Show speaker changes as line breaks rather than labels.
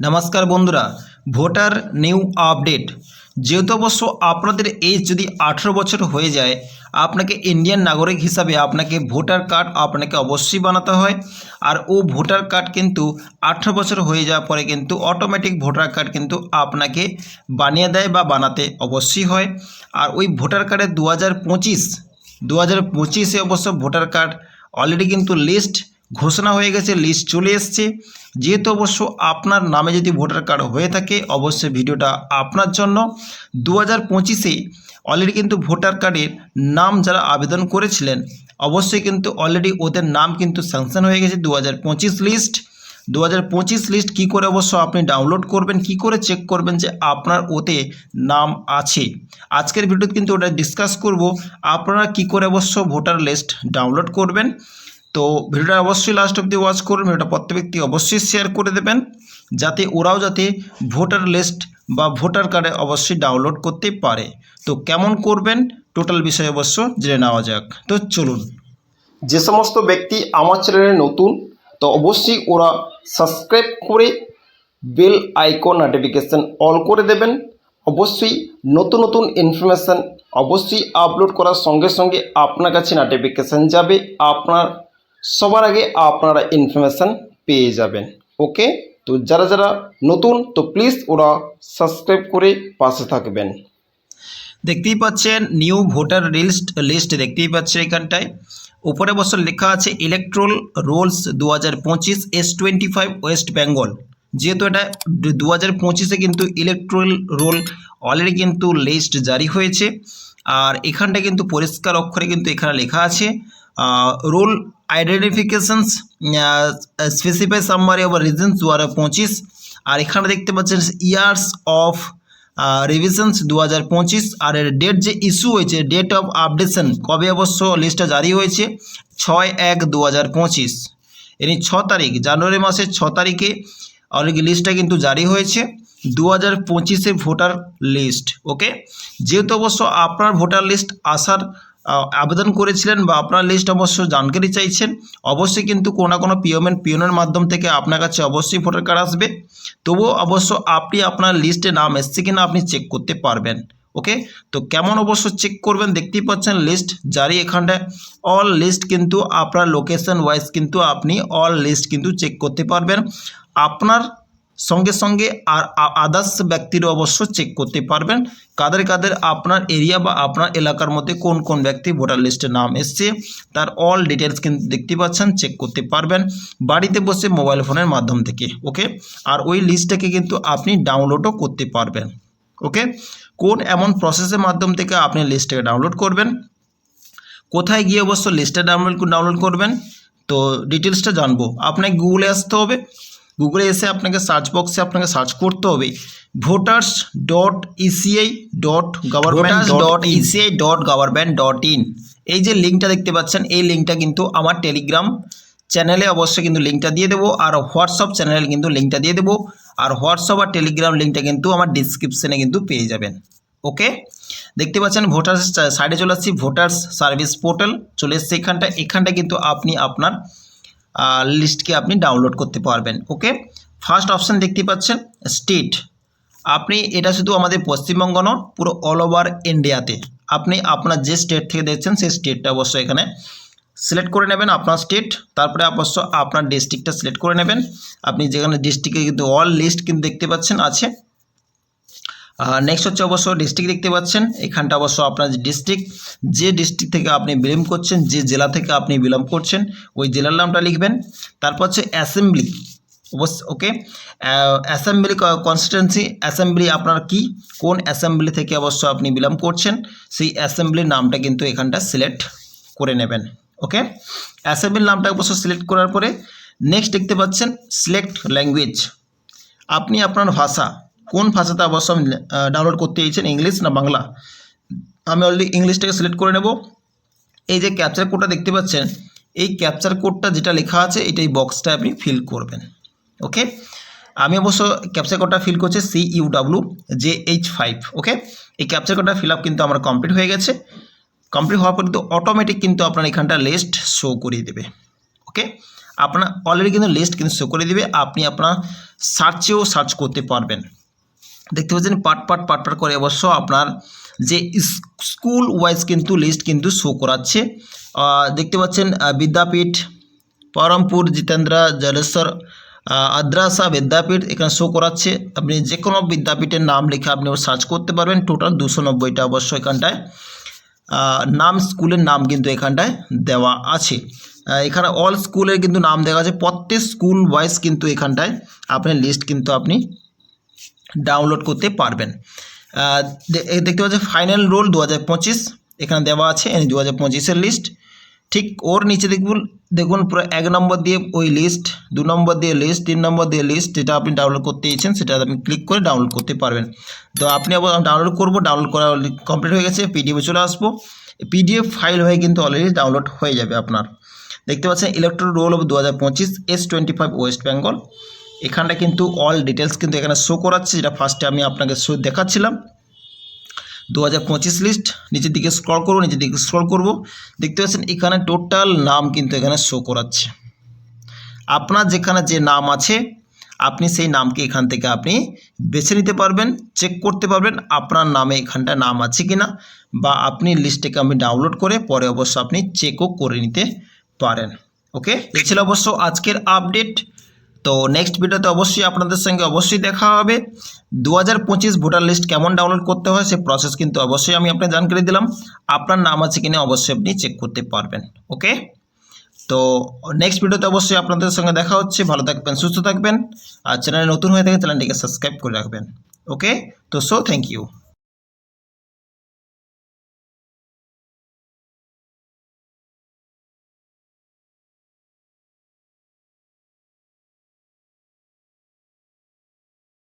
নমস্কার বন্ধুরা, voter new update. যেহেতু অবশ্য আপনাদের এজ যদি আঠেরো বছর হয়ে যায়, আপনাকে ইন্ডিয়ান নাগরিক হিসাবে আপনাকে ভোটার কার্ড আপনাকে অবশ্যই বানাতে হয়। আর ও ভোটার কার্ড কিন্তু আঠেরো বছর হয়ে যাওয়ার পরে কিন্তু অটোমেটিক ভোটার কার্ড কিন্তু আপনাকে বানিয়ে দেয় বা বানাতে অবশ্যই হয়। আর ওই ভোটার কার্ডে দু হাজার পঁচিশ দু হাজার পঁচিশে অবশ্য ভোটার কার্ড অলরেডি কিন্তু লিস্ট ঘোষণা হয়ে গেছে লিস্ট চলে এসছে। যেহেতু অবশ্য আপনার নামে যদি ভোটার কার্ড হয়ে থাকে, অবশ্যই ভিডিওটা আপনার জন্য। দু হাজার পঁচিশে অলরেডি কিন্তু ভোটার কার্ডের নাম যারা আবেদন করেছিলেন, অবশ্যই কিন্তু অলরেডি ওদের নাম কিন্তু স্যাংশন হয়ে গেছে দু হাজার পঁচিশ লিস্ট দু হাজার পঁচিশ লিস্ট কী করে অবশ্য আপনি ডাউনলোড করবেন, কি করে চেক করবেন যে আপনার ওতে নাম আছে? আজকের ভিডিওতে কিন্তু ওটা ডিসকাস করব। আপনারা কি করে অবশ্য ভোটার লিস্ট ডাউনলোড করবেন? তো ভিডিওটা অবশ্যই লাস্ট অব্দি ওয়াচ করুন ভিডিওটা প্রত্যেক ব্যক্তি অবশ্যই শেয়ার করে দেবেন, যাতে ওরাও যাতে ভোটার লিস্ট বা ভোটার কার্ডে অবশ্যই ডাউনলোড করতে পারে। তো কেমন করবেন টোটাল বিষয় অবশ্য জেনে নেওয়া যাক। তো চলুন।
যে সমস্ত ব্যক্তি আমার চ্যানেলে নতুন, তো অবশ্যই ওরা সাবস্ক্রাইব করে বেল আইকন নোটিফিকেশান অল করে দেবেন। অবশ্যই নতুন নতুন ইনফরমেশান অবশ্যই আপলোড করার সঙ্গে সঙ্গে আপনার কাছে নোটিফিকেশান যাবে, আপনার সবার আগে আপনারা ইনফরমেশান পেয়ে যাবেন ওকে তো যারা যারা নতুন, তো প্লিজ ওরা সাবস্ক্রাইব করে পাশে থাকবেন।
দেখতেই পাচ্ছেন নিউ ভোটার লিস্ট লিস্ট দেখতেই পাচ্ছেন এখানটায়। উপরে বছর লেখা আছে ইলেকট্রোল রোলস দু হাজার পঁচিশ S twenty five West Bengal যেহেতু এটা দু হাজার পঁচিশে কিন্তু ইলেকট্রোল রোল অলরেডি কিন্তু লিস্ট জারি হয়েছে। আর এখানটা কিন্তু পরিষ্কার অক্ষরে কিন্তু এখানে লেখা আছে roll identifications specify summary of reasons দু হাজার পঁচিশ আর এখানে দেখতে পাচ্ছেন ইয়ার্স অফ রিভিশনস দু হাজার পঁচিশ। আর এর ডেট যে ইস্যু হয়েছে ডেট অফ আপডেশন কবে অবশ্য লিস্টটা জারি হয়েছে? ছয় এক দু হাজার পঁচিশ। এনি ছ তারিখ, জানুয়ারি মাসের ছ তারিখে অলরেডি লিস্টটা কিন্তু জারি হয়েছে দু হাজার পঁচিশে ভোটার লিস্ট ওকে যেহেতু অবশ্য আপনার ভোটার লিস্ট আসার আবেদন করেছিলেন বা আপনার লিস্ট অবশ্য জানকারি চাইছেন, অবশ্যই কিন্তু কোনো না কোনো পিওমেন পিওনের মাধ্যম থেকে আপনার কাছে অবশ্যই ভোটার কার্ড আসবে। তবুও অবশ্য আপনি আপনার লিস্টে নাম এসছে কিনা আপনি চেক করতে পারবেন ওকে তো কেমন অবশ্য চেক করবেন দেখতেই পাচ্ছেন লিস্ট জারি, এখানটায় অল লিস্ট কিন্তু আপনার লোকেশন ওয়াইজ কিন্তু আপনি অল লিস্ট কিন্তু চেক করতে পারবেন। আপনার সঙ্গে সঙ্গে আর আদার্স ব্যক্তিরও অবশ্য চেক করতে পারবেন। কাদের কাদের আপনার এরিয়া বা আপনার এলাকার মধ্যে কোন কোন ব্যক্তি ভোটার লিস্টে নাম এসছে, তার অল ডিটেলস কিন্তু দেখতে পাচ্ছেন চেক করতে পারবেন বাড়িতে বসে মোবাইল ফোনের মাধ্যম থেকে ওকে আর ওই লিস্টটাকে কিন্তু আপনি ডাউনলোডও করতে পারবেন ওকে কোন এমন প্রসেসের মাধ্যম থেকে আপনি লিস্টটাকে ডাউনলোড করবেন? কোথায় গিয়ে অবশ্য লিস্টটা ডাউনলোড ডাউনলোড করবেন? তো ডিটেলসটা জানব। আপনাকে গুগলে আসতে হবে। গুগলে এসে আপনাকে সার্চ বক্সে আপনাকে সার্চ করতে হবে। Voters dot ECI dot government dot ECI dot government dot in এই যে লিঙ্কটা দেখতে পাচ্ছেন এই লিঙ্কটা কিন্তু আমার টেলিগ্রাম চ্যানেলে অবশ্যই কিন্তু লিঙ্কটা দিয়ে দেবো আর হোয়াটসঅ্যাপ চ্যানেলে কিন্তু লিঙ্কটা দিয়ে দেবো আর হোয়াটসঅ্যাপ আর টেলিগ্রাম লিঙ্কটা কিন্তু আমার ডিসক্রিপশনে কিন্তু পেয়ে যাবেন। ওকে দেখতে পাচ্ছেন ভোটার্স সাইডে চলে আসছি ভোটার্স সার্ভিস পোর্টাল চলে এসছে এখানটা এখানটা কিন্তু আপনি আপনার লিস্টকে আপনি ডাউনলোড করতে পারবেন ওকে ফার্স্ট অপশান দেখতে পাচ্ছেন স্টেট আপনি, এটা শুধু আমাদের পশ্চিমবঙ্গ নয়, পুরো অল ওভার ইন্ডিয়াতে আপনি আপনার যে স্টেট থেকে দেখছেন, সেই স্টেটটা অবশ্যই এখানে সিলেক্ট করে নেবেন, আপনার স্টেট তারপরে অবশ্য আপনার ডিস্ট্রিক্টটা সিলেক্ট করে নেবেন। আপনি যেখানে ডিস্ট্রিক্টে কিন্তু অল লিস্ট কিন্তু দেখতে পাচ্ছেন আছে। নেক্সট হচ্ছে অবশ্য ডিস্ট্রিক্ট দেখতে পাচ্ছেন। এখানটা অবশ্য আপনার যে ডিস্ট্রিক্ট যে ডিস্ট্রিক্ট থেকে আপনি বিলং করছেন, যে জেলা থেকে আপনি বিলং করছেন, ওই জেলার নামটা লিখবেন। তারপর হচ্ছে অ্যাসেম্বলি অবশ্য ওকে অ্যাসেম্বলি কনস্টিটুয়েন্সি অ্যাসেম্বলি আপনার কি? কোন অ্যাসেম্বলি থেকে অবশ্য আপনি বিলং করছেন? সেই অ্যাসেম্বলির নামটা কিন্তু এখানটা সিলেক্ট করে নেবেন ওকে অ্যাসেম্বলির নামটা অবশ্য সিলেক্ট করার পরে নেক্সট দেখতে পাচ্ছেন সিলেক্ট ল্যাঙ্গুয়েজ আপনি আপনার ভাষা কোন ভাষাতে অবশ্য ডাউনলোড করতে চাইছেন? ইংলিশ না বাংলা? আমি অলরেডি ইংলিশটাকে সিলেক্ট করে নেব। এই যে ক্যাপচার কোডটা দেখতে পাচ্ছেন, এই ক্যাপচার কোডটা যেটা লেখা আছে, এটা এই বক্সটা আপনি ফিল করবেন। ওকে আমি অবশ্য ক্যাপচার কোডটা ফিল করছি C U W J H five okay এই ক্যাপচার কোডটা ফিল আপ কিন্তু আমার কমপ্লিট হয়ে গেছে। কমপ্লিট হওয়ার পর কিন্তু অটোমেটিক কিন্তু আপনার এখানটা লিস্ট শো করিয়ে দেবে। ওকে আপনার অলরেডি কিন্তু লিস্ট কিন্তু শো করে দেবে। আপনি আপনার সার্চেও সার্চ করতে পারবেন। দেখতে পাচ্ছেন পার্ট পার্ট পার্ট পার্ট করে অবশ্য আপনার যে স্কুল ওয়াইজ কিন্তু লিস্ট কিন্তু শো করাচ্ছে। দেখতে পাচ্ছেন বিদ্যাপীঠ, পরমপুর, জিতেন্দ্রা, জলেশ্বর আদ্রাসা বিদ্যাপীঠ এখানে শো করাচ্ছে। আপনি যে কোনো বিদ্যাপীঠের নাম লিখে আপনি সার্চ করতে পারবেন। টোটাল দুশো নব্বইটা অবশ্য এখানটায়। নাম, স্কুলের নাম কিন্তু এখানটায় দেওয়া আছে। এখানে অল স্কুলের কিন্তু নাম দেওয়া আছে প্রত্যেক স্কুল ওয়াইজ কিন্তু এখানটায় আপনার লিস্ট কিন্তু আপনি ডাউনলোড করতে পারবেন। দেখতে পাচ্ছেন ফাইনাল রোল দু হাজার পঁচিশ। এখানে দেওয়া আছে দু হাজার পঁচিশের লিস্ট ঠিক ওর নিচে দেখুন দেখুন পুরো এক নম্বর দিয়ে ওই লিস্ট দু নম্বর দিয়ে লিস্ট তিন নম্বর দিয়ে লিস্ট যেটা আপনি ডাউনলোড করতে ইচ্ছেন, সেটা আপনি ক্লিক করে ডাউনলোড করতে পারবেন। তো আপনি আবার ডাউনলোড করব ডাউনলোড করা কমপ্লিট হয়ে গেছে পিডিএফে চলে আসব। পিডিএফ ফাইল হয়ে কিন্তু অলরেডি ডাউনলোড হয়ে যাবে আপনার। দেখতে পাচ্ছেন ইলেকট্রল রোল অফ দু হাজার পঁচিশ S twenty five West Bengal এখানটা কিন্তু অল ডিটেলস কিন্তু এখানে শো করাচ্ছে, যেটা ফার্স্টে আমি আপনাকে শো দেখাচ্ছিলাম। দু হাজার পঁচিশ লিস্ট নিচের দিকে স্ক্রল করব, নিচের দিকে স্ক্রল করব। দেখতে পাচ্ছেন, এখানে টোটাল নাম কিন্তু এখানে শো করাচ্ছে। আপনার যেখানে যে নাম আছে, আপনি সেই নামকে এখান থেকে আপনি বেছে নিতে পারবেন চেক করতে পারবেন আপনার নামে এখানটা নাম আছে কি না বা আপনি লিস্টটাকে আপনি ডাউনলোড করে পরে অবশ্য আপনি চেকও করে নিতে পারেন। ওকে এই ছিল অবশ্য আজকের আপডেট তো নেক্সট ভিডিওতে অবশ্যই আপনাদের সঙ্গে অবশ্যই দেখা হবে। দু হাজার পঁচিশ ভোটার লিস্ট কেমন ডাউনলোড করতে হয় সে প্রসেস কিন্তু অবশ্যই আমি আপনাকে জানকারি দিলাম। আপনার নাম আছে কিনা অবশ্যই আপনি চেক করতে পারবেন ওকে তো নেক্সট ভিডিওতে অবশ্যই আপনাদের সঙ্গে দেখা হচ্ছে। ভালো থাকবেন, সুস্থ থাকবেন। আর চ্যানেলে নতুন হয়ে থাকে চ্যানেলটিকে সাবস্ক্রাইব করে রাখবেন ওকে তো সো থ্যাংক ইউ